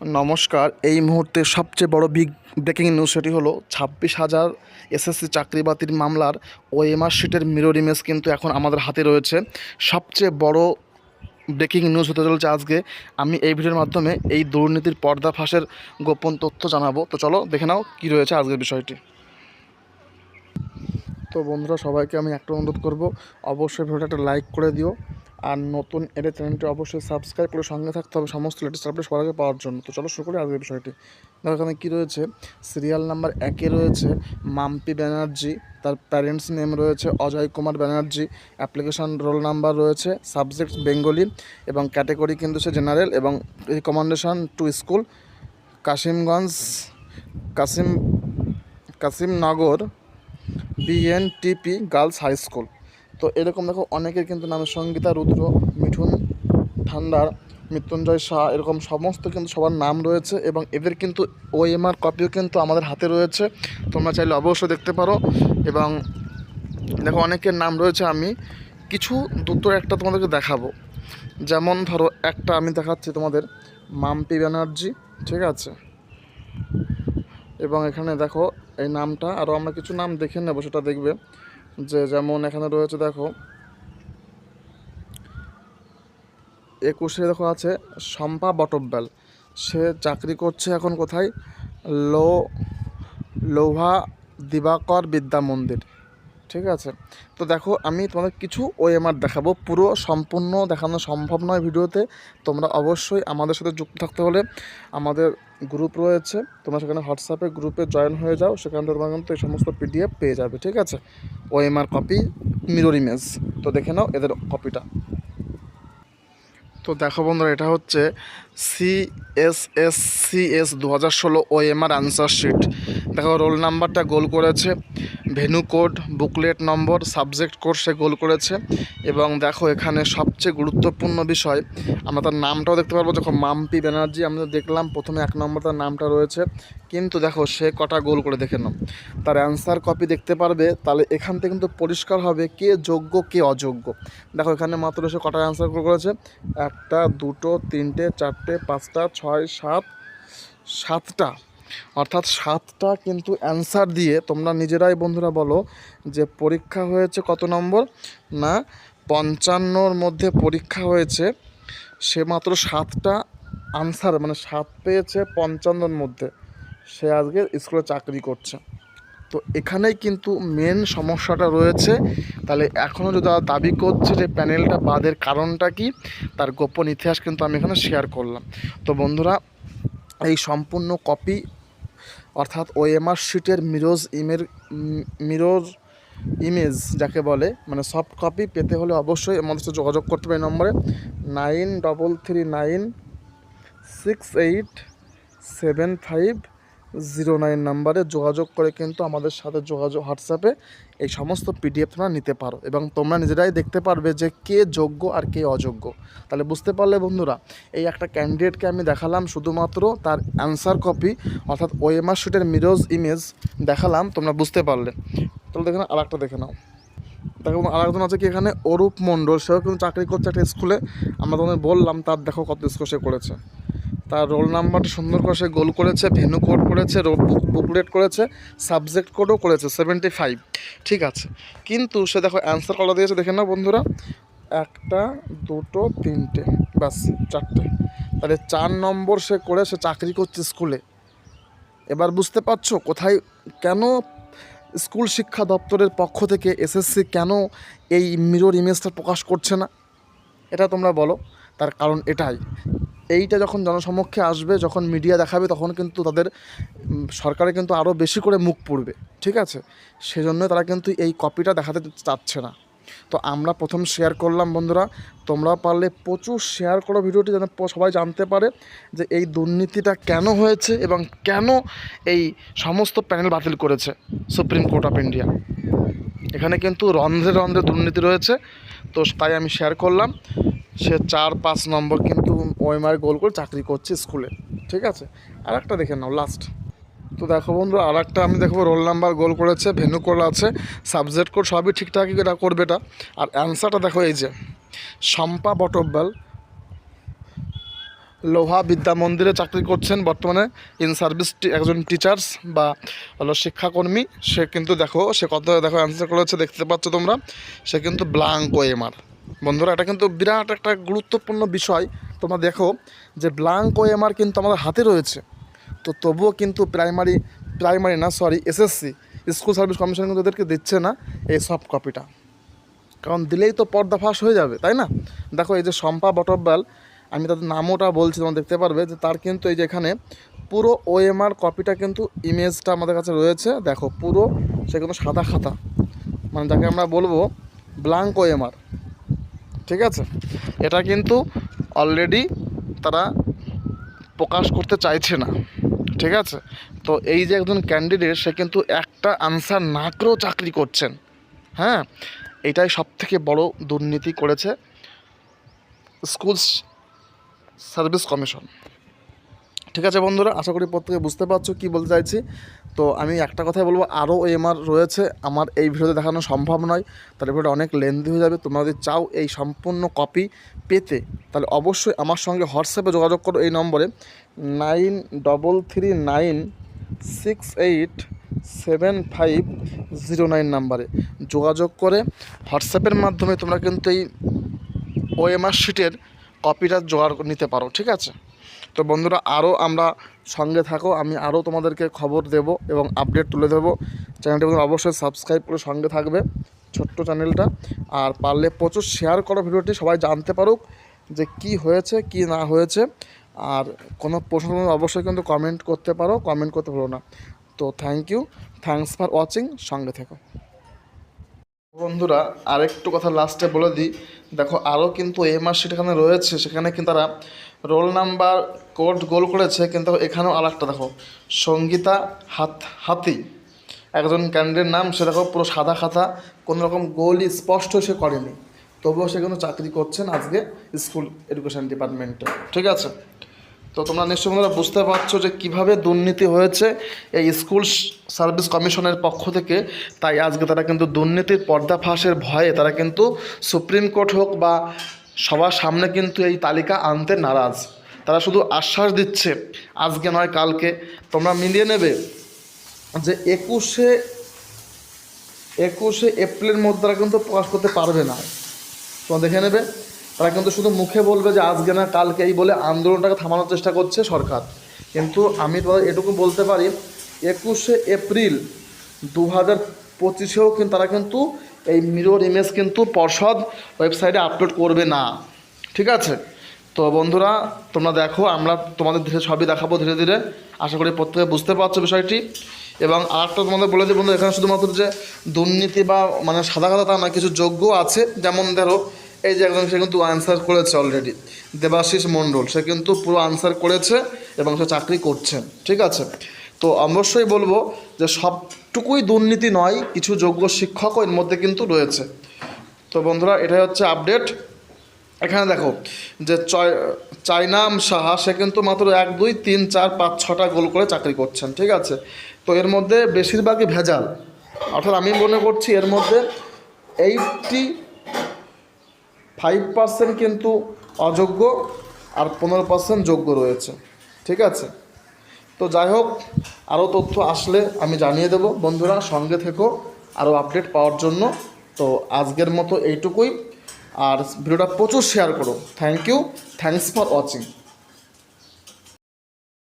নমস্কার। এই মুহূর্তে সবচেয়ে বড় বিগ ব্রেকিং নিউজ সেটি হলো, ছাব্বিশ হাজার এসএসসি চাকরি বাতিল মামলার ওএমআর শিটের মিরর ইমেজ কিন্তু এখন আমাদের হাতে রয়েছে। সবচেয়ে বড় ব্রেকিং নিউজ হতে চলেছে আজকে। আমি এই ভিডিওর মাধ্যমে এই দুর্নীতির পর্দাফাঁসের গোপন তথ্য জানাব। তো চলো, দেখে নাও কী রয়েছে আজকের বিষয়টি। তো বন্ধুরা, সবাইকে আমি একটা অনুরোধ করব, অবশ্যই ভিডিওটা একটা লাইক করে দিও। আর নতুন এলে চ্যানেলটি অবশ্যই সাবস্ক্রাইব করে সঙ্গে থাকতে হবে সমস্ত লেটেস্ট আপডেট সবার আগে পাওয়ার জন্য। তো চলো শুরু করি আজকের বিষয়টি। দেখো এখানে কী রয়েছে? সিরিয়াল নাম্বার একে রয়েছে, মাম্পি ব্যানার্জি, তার প্যারেন্টস নেম রয়েছে, Ajay Kumar Banerjee application roll number রয়েছে সাবজেক্ট বেঙ্গলি, এবং ক্যাটেগরি কিন্তু সে জেনারেল এবং recommendation to school Kashimganj, Kashim, Kashimnagar BNTP girls high school তো এরকম দেখো অনেকের কিন্তু নামে সঙ্গীতা, রুদ্র, মিঠুন, ঠান্ডার, মৃত্যুঞ্জয় শাহ, এরকম সমস্ত কিন্তু সবার নাম রয়েছে এবং এদের কিন্তু ওএমআর কপিও কিন্তু আমাদের হাতে রয়েছে। তোমরা চাইলে অবশ্যই দেখতে পারো এবং দেখো অনেকের নাম রয়েছে আমি কিছু দুটো একটা তোমাদেরকে দেখাবো। যেমন ধরো একটা আমি দেখাচ্ছি তোমাদের, মাম্পি ব্যানার্জি, ঠিক আছে? এবং এখানে দেখো এই নামটা আরও আমরা কিছু নাম দেখে নেব, সেটা দেখবে। যে যেমন এখানে রয়েছে, দেখো। একুশে দেখো আছে, শম্পা বটব্যাল সে চাকরি করছে এখন কোথায়? লো, লোহা, দিবাকর বিদ্যা মন্দির। ঠিক আছে? তো দেখো, আমি তোমাদের কিছু ওএমআর দেখাবো। পুরো সম্পূর্ণ দেখানো সম্ভব নয় ভিডিওতে। তোমরা অবশ্যই আমাদের সাথে যুক্ত থাকতে হলে আমাদের গ্রুপ রয়েছে। তোমরা সেখানে হোয়াটসঅ্যাপে গ্রুপে জয়েন হয়ে যাও। সেখান থেকে তোমরা কিন্তু এই সমস্ত পিডিএফ পেয়ে যাবে, ঠিক আছে? ওএমআর কপি মিরর ইমেজ তো দেখে নাও এদের কপিটা তো দেখো বন্ধুরা, এটা হচ্ছে C S S C S দু হাজার ষোলো ওএমআর আনসার শিট দেখো রোল নাম্বারটা গোল করেছে, venue code, booklet number, subject code সে গোল করেছে এবং দেখো এখানে সবচেয়ে গুরুত্বপূর্ণ বিষয়, আমরা তার নামটাও দেখতে পারব যখন মাম্পি ব্যানার্জি, আমরা দেখলাম প্রথমে এক নম্বর তার নামটা রয়েছে, কিন্তু দেখো সে কটা গোল করে দেখে নাও, তার অ্যান্সার কপি দেখতে পারবে, তাহলে এখান থেকে কিন্তু পরিষ্কার হবে কে যোগ্য, কে অযোগ্য, দেখো এখানে মাত্র সে কটা অ্যান্সার গোল করেছে, একটা, দুটো, তিনটে, চারটে, পাঁচটা, ছয়, সাত, সাতটা অর্থাৎ সাতটা কিন্তু অ্যান্সার দিয়ে তোমরা নিজেরাই বন্ধুরা বলো যে পরীক্ষা হয়েছে কত নম্বর? না, পঞ্চান্নর মধ্যে পরীক্ষা হয়েছে, সে মাত্র সাতটা আনসার মানে সাত পেয়েছে পঞ্চান্নর মধ্যে। সে আজকে স্কুলে চাকরি করছে। তো এখানেই কিন্তু মেন সমস্যাটা রয়েছে। তাহলে এখনও যদি দাবি করছে যে প্যানেলটা বাদের কারণটা কি, তার গোপন ইতিহাস কিন্তু আমি এখানে শেয়ার করলাম। তো বন্ধুরা এই সম্পূর্ণ কপি, অর্থাৎ ও এমআর শিটের মিরোজ ইমের মিরর ইমেজ যাকে বলে মানে সফট কপি পেতে হলে অবশ্যই আমাদের সাথে যোগাযোগ করতে হবে এই নম্বরে nine double three nine six eight seven five zero nine নাম্বারে যোগাযোগ করে কিন্তু আমাদের সাথে যোগাযোগ হোয়াটসঅ্যাপে এই সমস্ত পিডিএফ তোমরা নিতে পারো এবং তোমরা নিজেরাই দেখতে পারবে যে কে যোগ্য আর কে অযোগ্য। তাহলে বুঝতে পারলে বন্ধুরা, এই একটা ক্যান্ডিডেটকে আমি দেখালাম, শুধুমাত্র তার অ্যান্সার কপি অর্থাৎ ওএমআর শিটের মিরোজ ইমেজ দেখালাম, তোমরা বুঝতে পারলে। তাহলে দেখে নাও আর একটা দেখে নাও। দেখো আরেকজন আছে কি এখানে? অরূপ মণ্ডল, সেও কিন্তু চাকরি করছে একটা স্কুলে আমরা তোমাদের বললাম, তার দেখো কত স্কোর সে করেছে। তার রোল নাম্বারটা সুন্দর করে সে গোল করেছে, ভেনু কোড করেছে, রোল বুকলেট করেছে, সাবজেক্ট কোডও করেছে সেভেন্টি ফাইভ ঠিক আছে। কিন্তু সে দেখো অ্যান্সার কলা দিয়েছে দেখে না বন্ধুরা। একটা, দুটো, তিনটে, ব্যাস, চারটে। তাহলে চার নম্বর সে করে সে চাকরি করছে স্কুলে। এবার বুঝতে পারছ কোথায়, কেন স্কুল শিক্ষা দপ্তরের পক্ষ থেকে এসএসসি কেন এই মিরর ইমেজটা প্রকাশ করছে না? এটা তোমরা বলো। তার কারণ এটাই। এইটা যখন জনসমক্ষে আসবে, যখন মিডিয়া দেখাবে, তখন কিন্তু তাদের সরকারে কিন্তু আরও বেশি করে মুখ পড়বে, ঠিক আছে? সেজন্য তারা কিন্তু এই কপিটা দেখাতে চাচ্ছে না। তো আমরা প্রথম শেয়ার করলাম, বন্ধুরা। তোমরা পারলে প্রচুর শেয়ার করো ভিডিওটি যেন সবাই জানতে পারে যে এই দুর্নীতিটা কেন হয়েছে এবং কেন এই সমস্ত প্যানেল বাতিল করেছে সুপ্রিম কোর্ট অফ ইন্ডিয়া এখানে কিন্তু রন্ধ্রে রন্ধ্রে দুর্নীতি রয়েছে, তো তাই আমি শেয়ার করলাম। সে চার পাঁচ নম্বর কিন্তু ওএমআর গোল করে চাকরি করছে স্কুলে, ঠিক আছে? আর একটা দেখে নাও লাস্ট তো দেখো বন্ধু আর একটা আমি দেখব রোল নাম্বার গোল করেছে, ভেনু কোড আছে সাবজেক্ট কোড সবই ঠিকঠাকই এটা করবে এটা। আর অ্যান্সারটা দেখো এই যে, শম্পা বটব্যাল, লোহা বিদ্যা মন্দিরে চাকরি করছেন বর্তমানে ইন সার্ভিস একজন টিচার্স বা হলো শিক্ষাকর্মী, সে কিন্তু দেখো, সে কত দেখো অ্যান্সার করেছে, দেখতে পাচ্ছ তোমরা, সে কিন্তু ব্লাঙ্ক ওএমআর। বন্ধুরা, এটা কিন্তু বিরাট একটা গুরুত্বপূর্ণ বিষয় তোমরা দেখো যে ব্লাঙ্ক ওএমআর কিন্তু আমাদের হাতে রয়েছে। তো তবুও কিন্তু প্রাইমারি প্রাইমারি না sorry SSC school service commission কিন্তু ওদেরকে দিচ্ছে না এই সফট কপিটা কারণ দিলেই তো পর্দা ফাঁস হয়ে যাবে, তাই না? দেখো এই যে শম্পা বটব্যাল, আমি তাদের নামওটা বলছি, তোমরা দেখতে পারবে যে তার কিন্তু এই যে এখানে পুরো ওএমআর কপিটা কিন্তু ইমেজটা আমাদের কাছে রয়েছে। দেখো, পুরো সে কিন্তু সাদা খাতা। মানে যাকে আমরা বলব ব্লাঙ্ক ওএমআর ঠিক আছে? এটা কিন্তু অলরেডি তারা প্রকাশ করতে চাইছে না, ঠিক আছে? তো এই যে একজন ক্যান্ডিডেট সে কিন্তু একটা আনসার না করেও চাকরি করছেন হ্যাঁ? এটাই সব থেকে বড় দুর্নীতি করেছে স্কুল সার্ভিস কমিশন ঠিক আছে বন্ধুরা, আশা করি প্রত্যেকে বুঝতে পারছ কী বলতে চাইছি। তো আমি একটা কথাই বলব, আরও এমআর রয়েছে। আমার এই ভিডিওতে দেখানো সম্ভব নয়, তাহলে ভিডিওটা অনেক লেন্দি হয়ে যাবে। তোমরা যদি চাও এই সম্পূর্ণ কপি পেতে, তাহলে অবশ্যই আমার সঙ্গে হোয়াটসঅ্যাপে যোগাযোগ করো এই নম্বরে। Nine double three nine six eight seven five zero nine নাম্বারে যোগাযোগ করে। হোয়াটসঅ্যাপের মাধ্যমে তোমরা কিন্তু এই ওএমআর শিটের কপিটা জোগাড় নিতে পারো, ঠিক আছে? তো বন্ধুরা, আরও আমরা সঙ্গে থাকো, আমি আরও তোমাদেরকে খবর দেব এবং আপডেট তুলে দেবো চ্যানেলটি অবশ্যই সাবস্ক্রাইব করে সঙ্গে থাকবে ছোট্ট চ্যানেলটা আর পারলে প্রচুর শেয়ার করো ভিডিওটি, সবাই জানতে পারুক যে কি হয়েছে, কি না হয়েছে। আর কোনো প্রশ্ন অবশ্যই কিন্তু কমেন্ট করতে পারো কমেন্ট করতে পারো না। তো thank you thanks for watching সঙ্গে থেকো। বন্ধুরা, আরেকটু কথা লাস্টে বলে দিই। দেখো, আরও কিন্তু এমআর শিট এখানে রয়েছে, সেখানে কিন্তু তারা রোল নাম্বার কোড গোল করেছে, কিন্তু এখানেও আর একটা দেখো। সঙ্গীতা হাত, হাতি। একজন ক্যান্ডিডেট নাম সে দেখো পুরো সাদা খাতা, কোনো রকম গোলই স্পষ্ট সে করেনি। তবুও সে কিন্তু চাকরি করছেন আজকে স্কুল এডুকেশন ডিপার্টমেন্টে ঠিক আছে? তো তোমরা বন্ধুরা বুঝতে পারছ যে কীভাবে দুর্নীতি হয়েছে এই স্কুল সার্ভিস কমিশনের পক্ষ থেকে। তাই আজকে তারা কিন্তু দুর্নীতির পর্দাফাঁসের ভয়ে তারা কিন্তু সুপ্রিম কোর্ট হোক বা সবার সামনে কিন্তু এই তালিকা আনতে নারাজ। তারা শুধু আশ্বাস দিচ্ছে, আজকে নয়, কালকে। তোমরা মিলিয়ে নেবে যে একুশে একুশে এপ্রিলের মধ্যে তারা কিন্তু প্রকাশ করতে পারবে না। তোমরা দেখে নেবে, তারা কিন্তু শুধু মুখে বলবে যে আজকে না কালকে এই বলে আন্দোলনটাকে থামানোর চেষ্টা করছে সরকার। কিন্তু আমি তোমাদের এটুকু বলতে পারি, একুশে এপ্রিল দু হাজার পঁচিশেও কিন্তু তারা কিন্তু এই মিরর ইমেজ কিন্তু পর্ষদ ওয়েবসাইটে আপলোড করবে না। ঠিক আছে? তো বন্ধুরা, তোমরা দেখো, আমরা তোমাদের ধীরে সবই দেখাবো ধীরে ধীরে। আশা করি প্রত্যেকে বুঝতে পারছ বিষয়টি। এবং আরেকটা তোমাদের বলে দিই বন্ধু এখানে শুধুমাত্র যে দুর্নীতি বা মানে সাদা খাতা তা না কিছু যোগ্য আছে। যেমন ধরো এই যে একজন সে কিন্তু আনসার করেছে অলরেডি দেবাশিস মণ্ডল, সে কিন্তু পুরো আনসার করেছে এবং সে চাকরি করছেন ঠিক আছে? তো অবশ্যই বলব যে সবটুকুই দুর্নীতি নয়, কিছু যোগ্য শিক্ষকও এর মধ্যে কিন্তু রয়েছে। তো বন্ধুরা, এটাই হচ্ছে আপডেট এখানে দেখো যে চাইনাম সাহা, সে কিন্তু মাত্র এক, দুই, তিন, চার, পাঁচ, ছটা গোল করে চাকরি করছেন, ঠিক আছে? তো এর মধ্যে বেশিরভাগই ভেজাল। অর্থাৎ আমি মনে করছি এর মধ্যে এইটটি ফাইভ পার্সেন্ট কিন্তু অযোগ্য আর পনেরো পার্সেন্ট যোগ্য রয়েছে, ঠিক আছে? তো যাই হোক আরও তথ্য আসলে আমি জানিয়ে দেব। বন্ধুরা, সঙ্গে থেকো আরও আপডেট পাওয়ার জন্য। তো আজকের মতো এইটুকুই। আর ভিডিওটা প্রচুর শেয়ার করো। Thank you thanks for watching